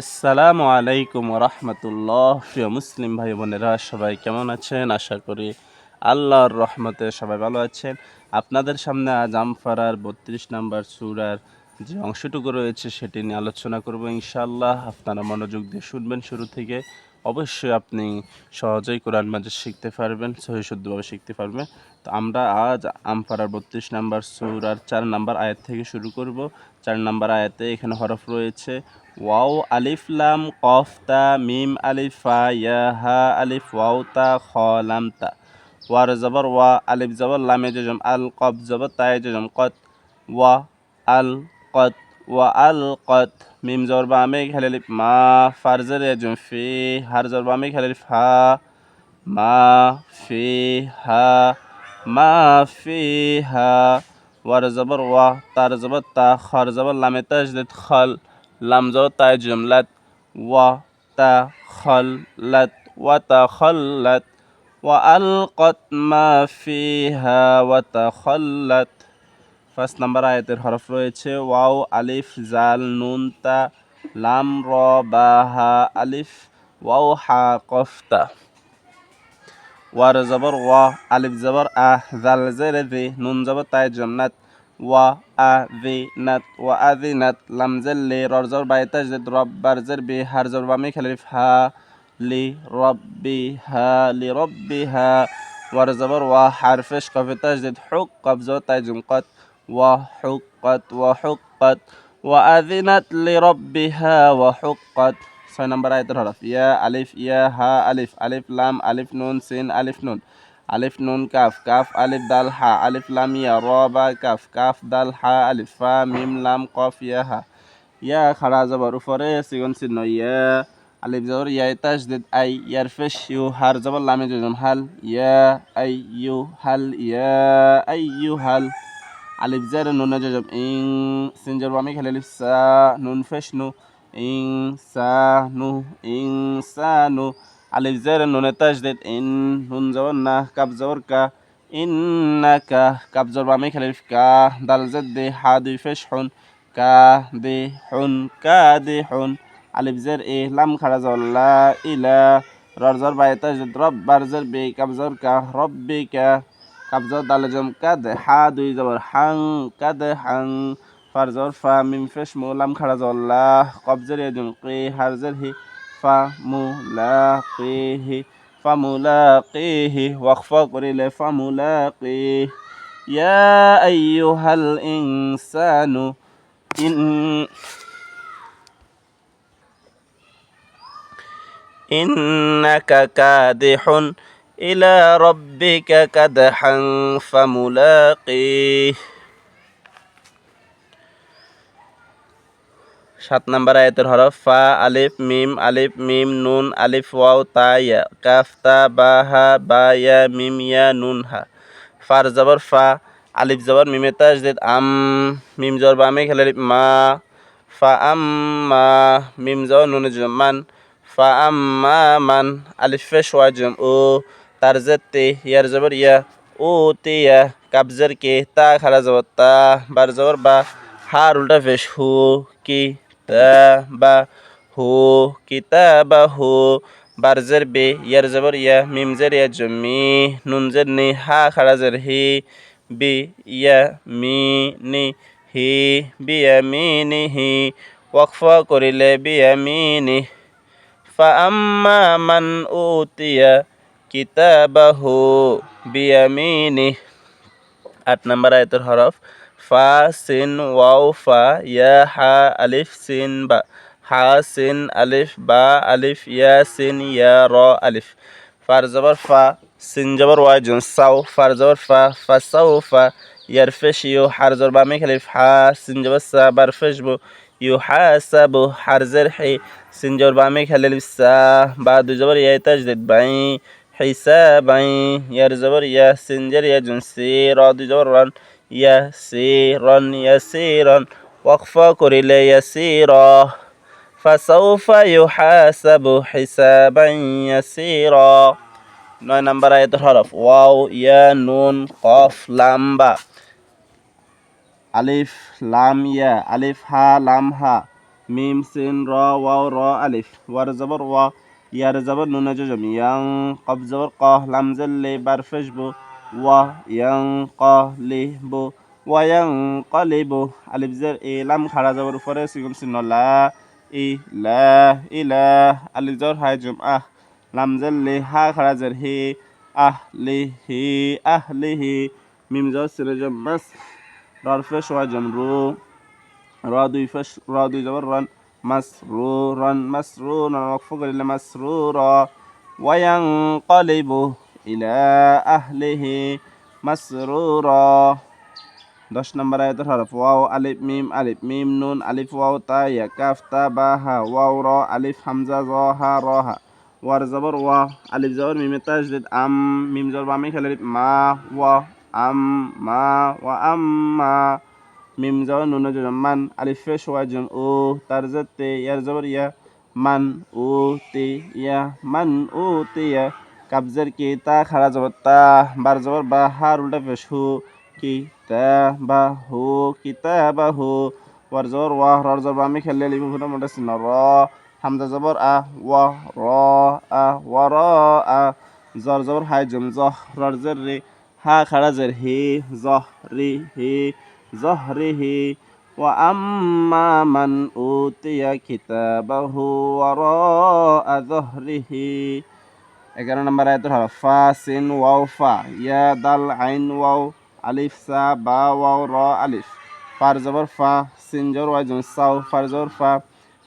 আসসালামু আলাইকুম রহমতুল্লাহ। প্রিয় মুসলিম ভাই বোনেরা, সবাই কেমন আছেন? আশা করি আল্লাহর রহমতে সবাই ভালো আছেন। আপনাদের সামনে আজ আমফারার বত্রিশ নাম্বার সুরার যে অংশটুকু রয়েছে, সেটি নিয়ে আলোচনা করব ইনশাল্লাহ আপনারা মনোযোগ দিয়ে শুনবেন শুরু থেকে। অবশ্যই আপনি সহজেই কোরআন মাঝে শিখতে পারবেন সহিশুদ্ধভাবে শিখতে পারবেন। তো আমরা আজ আমফারার বত্রিশ নাম্বার সুরার চার নাম্বার আয়াত থেকে শুরু করব। চার নাম্বার আয়াতে এখানে হরফ রয়েছে, ওয়াও আলিফ লাম কফ তা মিম আলিফ ইয়া হা আলিফ ওয়াও তা খ লাম তা। ওয়ার জবর ওয়া, আলিফ জবর লামে জজম, আল কফ জবর তায়ে জজম, কত, ওয়া, আল কত وألقت ميم زور بعميك هلالف ما فرزر يجن في هر زور بعميك هلالف ها ما فيها ما فيها ور زبر و تر زبر تا خر زبر لام تجدد خل لام زور تا جملت و تا خلت وتخلت وألقت ما فيها وتخلت ফার্স্ট নাম্বার আয়াতের হরফ রয়েছে, ওয়াও, আলিফ, জাল, নুন, তা, লাম, র, বা, হা, আলিফ, ওয়াও, হা কফতা ওয়ার জবর, ওয়া, আলিফ জবর আহ জাল, জের দি নুন জবর, তাই জন্নাত। ওয়া, আ দি নাত, ওয়া, আ দি নাত, লাম, জের, লি রর জবর, বাই তাজদিদ রব, বার, জের, বি, হার জবর, বামি খালিফ হা, লি রব্বি হা, লি রব্বি হা। ওয়ার জবর, ওয়া হারফেশ কফি তাজদিদ হুক কবজ তাই জুমকত ওয়া হুক্কত ওয়া হুক্কত ওয়া আযিনাত লি রব্বিহা ওয়া হুক্কত ছয় নম্বর আয়াতের হরফ ইয়া আলিফ ইয়া হা আলিফ আলিফ লাম আলিফ নুন সিন আলিফ নুন আলিফ নুন কাফ কাফ আলিফ দাল হা আলিফ লাম ইয়া র বা কাফ কাফ দাল হা আলিফ ফা মিম লাম কফ ইয়া হা ইয়া খাড়া জবর উপরে সিগন চিহ্ন ইয়া আলিফ জবর ইয়া তাজদিদ আই ইয়ার ফেশ ইউ হার জবর লামে জজম হাল ইয়া আই ইউ হাল ইয়া আই ইউ হাল আলিফ জের নুনে জজম ইং সিন জবর আমি খেলে আলিফ সা নুন ফেশ নু ইং সা নু ইং সা নু আলিফ জের নুনে তাজদিদ ইন নুন জবর না কাব জবর কা ইন্নাকা কাব জবর আমি খেলে আলিফ কা দাল জেদ দে হা দুই ফেশ হুন কা দে হুন কা দে হুন আলিফ জের এ লাম খাড়া জল্লা ইলা রর জর বাই তাজদিদ রব বার জের বে কাব জবর কা রব্বিকা কাবজর দালে জম কাদ হা দুই জবর হাং কাদ হাং ফারজর ফা মিম ফেশ মু লাম খাড়া জল্লা কবজর ইয়াজুম কি হারজর হি ফা মু লা কি হি ফা মু লা কি হি ওয়াকফা করিলে ফা মু লা কি ইয়া আইয়ুহাল ইনসানু ইন إنك كادح إلى ربك كدحا فملاقيه সাত নাম্বার আয়াতের হরফ ফা আলিফ মিম আলিফ মিম নুন আলিফ ওয়াও তা ইয়া কাফ তা বা হা বা ইয়া মিম ইয়া নুন হা ফার জবর ফা আলিফ জবর মিমে তাজদিদ আম মিম জবর বামে খেলে মা ফা আম মা মিম জবর নুনে মান ফা আম মা মান আলিফ ফেশ ওয়াজম ও তার যে তে ইয়ার জবর ইয়া, ও তে ইয়া কাবজের কে, তা খারা জবর, তা বার জবর বা, হার উল্টা ফেস, হু, কি, তা বা, হু কিতা বা, হু বারজের বে, ইয়ার জবর ইয়া মিমজের ইয়া, জমি নুনজের নি, হা খারাজের হি, বি, ইয়া, মি, নি, হি বিয়া মি, নি, হি, ওয়াকফ করিলে বিয়া মি, নি, ফা আম্মা মান উতিয়া কিতাবাহু বিয়ামিনি আট নম্বর আয়তের হরফ ফা সিন ওয়াও ফা, ইয়া হা আলিফ সিন বা, হা সিন আলিফ, বা আলিফ, ইয়া সিন, ইয়া র আলিফ। ফার জবর ফা, সিন জবর ওয়াই, জুন সাউ। ফার জবর ফা ফা সাউ ফা ইয়ারফেশ ইউ, হার জবর বামে খালিফ হা সিন জবর সা বারফেশ বু, ইউ হা সাবু হার জের হে, সিন জবর বামে খালিফ সা, বা দু জবর ইয়া, তাজদিদ বাই حسابا يرزبر يا سنجر يا جنسير دي جبران يسيرا يسيرا وقفا كريل يسيرا فسوف يحاسب حسابا يسيرا নয় নাম্বার আয়াতের হরফ ওয়াও ইয়া নুন কফ লাম বা আলিফ লাম ইয়া আলিফ হা লাম হা মিম সিন র ওয়াও র আলিফ ওয়ার জবর ওয়া ইয়ার জবর নুন জজম। ইয়াং কব জবর ক লাম জল্লে বার ফেসবু ওয়া ইয়াং ক লিহবু ওয়াং কলিবু আলিফ জের এ লাম খাড়া জবর উপরে সিগুন চিহ্ন। লা ই লা ইলা আলিফ জবর হাই জুম। আহ লাম জল্লে হা খাড়া জের হি। আহ লি হি, আহ লি হি। মিম জবর সিনে জম মাস রর ফেস ওয়া জম রু র দুই ফেস র দুই জবর রান مسرورا مسرورا وقف إلى مسرورا وينقلب إلى أهله مسرورا দশ নম্বর আয়াতের হরফ ওয়াও আলিফ মিম আলিফ মিম নুন আলিফ ওয়াও তা ইয়া কাফ তা বা হা ওয়াও র আলিফ হামজা জ হা র হা ওয়ার জবর ওয়া আলিফ জবর মিমে তাজদিদ আম মিম জবর বামে খেলে মা ওয়া আম মা ওয়া আম মা মিম জবর নুন জবর মান আলিফ ওয়া জন ও তার জতে ইয়ার জবর ইয়া মান ও তে ইয়া মান ও তে ইয়া কাবজের কি তা খাড়া জবর তা বার জবর বা হার উল্টা পেশ হু কি তা বা হু কি তা বা হু ওয়ার জবর ওয়া রর জবর আমি খেললে লিবি ফুটা মোটা সিন র হামজা জবর আ ওয়া র আ ওয়া র আ জর জবর হাই জম জহ রর জের রে হা খাড়া জের হি জহ রি হি ظهره وأما من أوتي كتابه وراء ظهره এগারো নম্বর আয়াতের হরফ ফা সিন ওয়াও ফা ইয়া দাল আইন ওয়াও আলিফ সা বা ওয়াও র আলিফ ফার জবর ফা সিন জবর ওয়াই জম সাউ ফার জবর ফা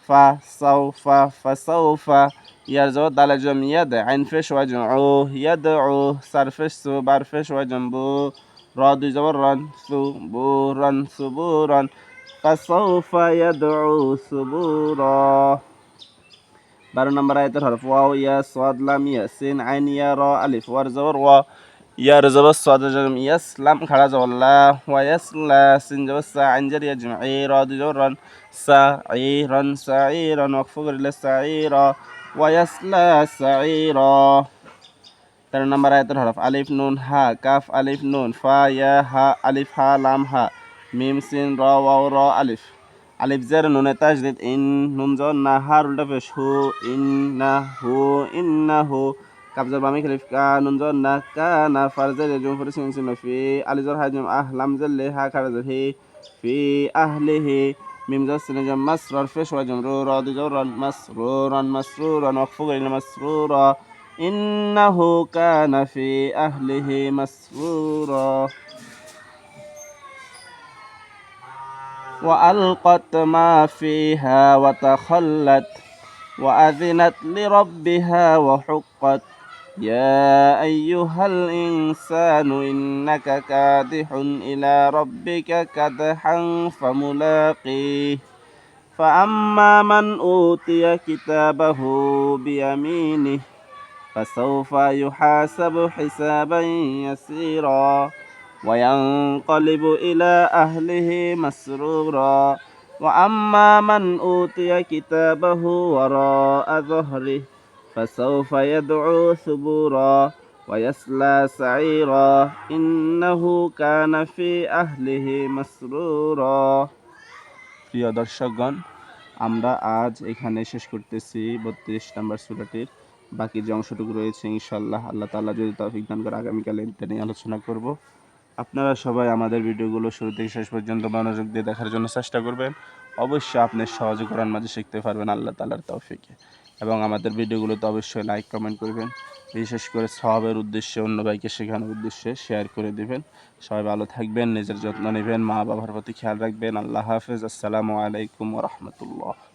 ফা সাউ ফা ফা সাউ ফা ইয়ার জবর দালে জম ইয়াদ আইন ফেশ ওয়াই জম ও ইয়াদ ও সার ফেশ সু বার ফেশ ওয়াই জম বু راد جبرا ثبورا ثبورا فسوف يدعو ثبورا بارو نمبر آيات الحرف واو. يا صاد لام يا سين عين يا را ألف ورزور وا. يا رزب الصاد جم يسلم خلاص والله ويسلى سين جب عنجر يا جمعي راد جورا سعيرا سعيرا. وقف للسعيرا ويسلى سعيرا. তেরো নম্বর আয়তের হরফ, আলিফ নুন, হা, কাফ, আলিফ নুন, ফা, ইয়া, হা, আলিফ, হা, লাম, হা, মিম, সিন, র, ওয়াও, র, আলিফ। আলিফ জের নুনে তাজদিদ, ইন, নুন জ না হার উল্টা পেশ হু, ইন, না, হু, ইন, না, হু। কাবজার বামি খালিফ কা, নুন জ না, কা, না ফারজের জুম, ফুরি, সিন সিন ফি। আলিজর হাজম আহ, লাম, জের, লে, হা খারাজর হি, ফি আহলিহি মিম জ সিন, জম, মাসরর ফেশ ওয়াজম রু, র দুজ রন মাসরুরান মাসরুরান ওয়াকফু গরিল মাসরুরা إنه كان في أهله مسرورا وألقت ما فيها وتخلت وأذنت لربها وحقت يا أيها الإنسان إنك كادح إلى ربك كدحا فملاقيه فأما من أوتي كتابه بيمينه فسوف يحاسب حسابا يسيرا وينقلب إلى أهله مسرورا وأما من أوتي كتابه وراء ظهره فسوف يدعو ثبورا ويسلى سعيرا إنه كان في أهله مسرورا প্রিয় দর্শকগণ আমরা আজ এখানে শেষ করতেছি বত্রিশ নম্বর সুরাটির বাকি যে অংশটুকু রয়েছে ইনশাল্লাহ আল্লাহ তাল্লাহ যদি তৌফিক দান করে আগামীকালে নিয়ে আলোচনা করব। আপনারা সবাই আমাদের ভিডিওগুলো শুরু থেকে শেষ পর্যন্ত মনোযোগ দিয়ে দেখার জন্য চেষ্টা করবেন। অবশ্যই আপনি সহজে করার মাঝে শিখতে পারবেন আল্লাহ তালার তৌফিকে। এবং আমাদের ভিডিওগুলোতে অবশ্যই লাইক, কমেন্ট করবেন। বিশেষ করে সবের উদ্দেশ্যে, অন্য ভাইকে শেখানোর উদ্দেশ্যে শেয়ার করে দিবেন। সবাই ভালো থাকবেন, নিজের যত্ন নেবেন মা বাবার প্রতি খেয়াল রাখবেন। আল্লাহ হাফেজ। আসসালামু আলাইকুম রহমতুল্লাহ।